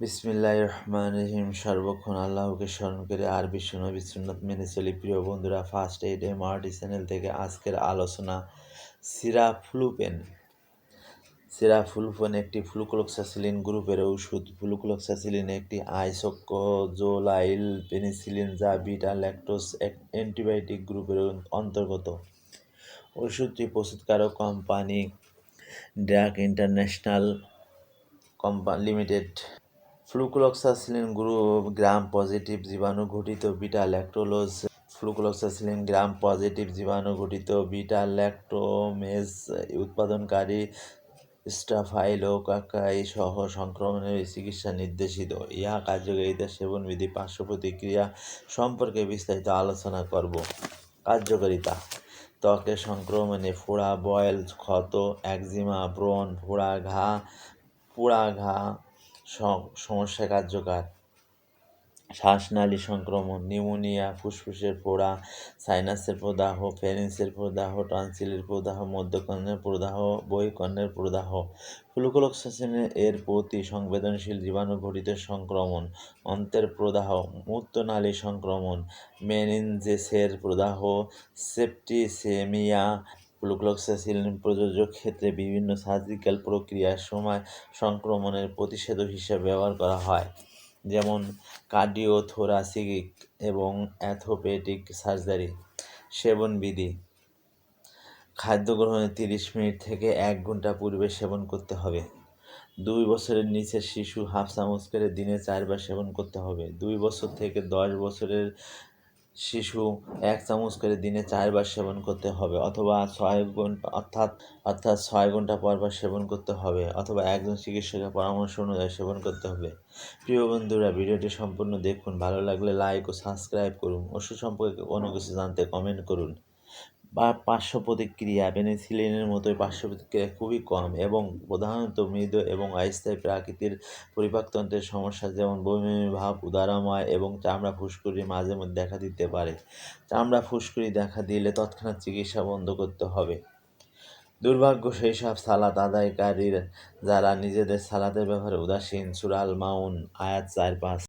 বিসমিল্লাহ রহমান রহিম। সর্বক্ষণ আল্লাহকে স্মরণ করে আর বিশ্বনবী সুন্নত মেনে চলি। প্রিয় বন্ধুরা first aid M RT channel থেকে আজকের আলোচনা সিরাফ্লুপেন সিরাফ্লুপেন একটি ফ্লুক্লোক্সাসিলিন গ্রুপের ওষুধ ফ্লুক্লোক্সাসিলিন একটি আইসোকোজোলাইল পেনিসিলিন যা বিটা ল্যাকটোস অ্যান্টিবায়োটিক গ্রুপের অন্তর্গত। ওষুধটি প্রস্তুতকারক company drug international company limited flucloxacillin group gram positive জীবাণু ঘটিত beta lactulose flucloxacillin gram positive জীবাণু ঘটিত বিটা ল্যাক্টোমেজ উৎপাদনকারী স্টাফাইলোকাকাই সহ সংক্রমণের চিকিৎসা নির্দেশিত। ইহা কার্যকারিতা সেবনবিধি পার্শ্ব প্রতিক্রিয়া সম্পর্কে বিস্তারিত আলোচনা করব। কার্যকারিতা। ত্বকের সংক্রমণে ফোড়া বয়েল, ক্ষত, একজিমা, ব্রণ ফোড়া ঘা পোড়া ঘা সমস্যা কার্যকর। শ্বাসনালী সংক্রমণ, নিউমোনিয়া, ফুসফুসের পোড়া, সাইনাসের প্রদাহ ফেরেন্সের প্রদাহ, টনসিলের প্রদাহ, মধ্যকর্ণের প্রদাহ, বহিকর্ণের প্রদাহ। ফ্লুকোলক্সাসিনের এর প্রতি সংবেদনশীল জীবাণু ঘটিত সংক্রমণ, অন্তের প্রদাহ, মূত্রনালী সংক্রমণ, মেনিনজেসের প্রদাহ, সেপ্টিসেমিয়া গ্লুকোক্সাসিলিন প্রযোজক ক্ষেত্রে বিভিন্ন সার্জিক্যাল প্রক্রিয়ার সময় সংক্রমণের প্রতিষেধক হিসেবে ব্যবহার করা হয়, যেমন কার্ডিওথোরাসিক এবং অ্যাথোপেটিক সার্জারি সেবন বিধি খাদ্য গ্রহণের তিরিশ মিনিট থেকে এক ঘণ্টা পূর্বে সেবন করতে হবে। দুই বছরের নিচের শিশু হাফ চামচ করে দিনে চারবার সেবন করতে হবে। দুই বছর থেকে দশ বছরের শিশু এক চামচ করে দিনে চারবার সেবন করতে হবে অথবা ছয় ঘণ্টা অর্থাৎ অর্থাৎ ছয় ঘণ্টা পর পর সেবন করতে হবে অথবা একজন চিকিৎসকের পরামর্শ অনুযায়ী সেবন করতে হবে। প্রিয় বন্ধুরা, ভিডিওটি সম্পূর্ণ দেখুন, ভালো লাগলে লাইক ও সাবস্ক্রাইব করুন। ওষুধ সম্পর্কে কোনো কিছু জানতে কমেন্ট করুন। বা পার্শ্ব প্রতিক্রিয়া পেনিসিলিনের মতোই পার্শ্ব প্রতিক্রিয়া খুবই কম এবং প্রধানত মৃদু এবং অস্থায়ী প্রাকৃতিক পরিপাকতন্ত্রের সমস্যা যেমন বমি ভাব, উদারময় এবং চামড়া ফুসকুড়ি মাঝে মধ্যে দেখা দিতে পারে। চামড়া ফুসকুড়ি দেখা দিলে তৎক্ষণাৎ চিকিৎসা বন্ধ করতে হবে। দুর্ভাগ্য সেই সব সালাত আদায়কারীর যারা নিজেদের সালাতের ব্যাপারে উদাসীন, সুরাল মাউন, আয়াত চার, পাঁচ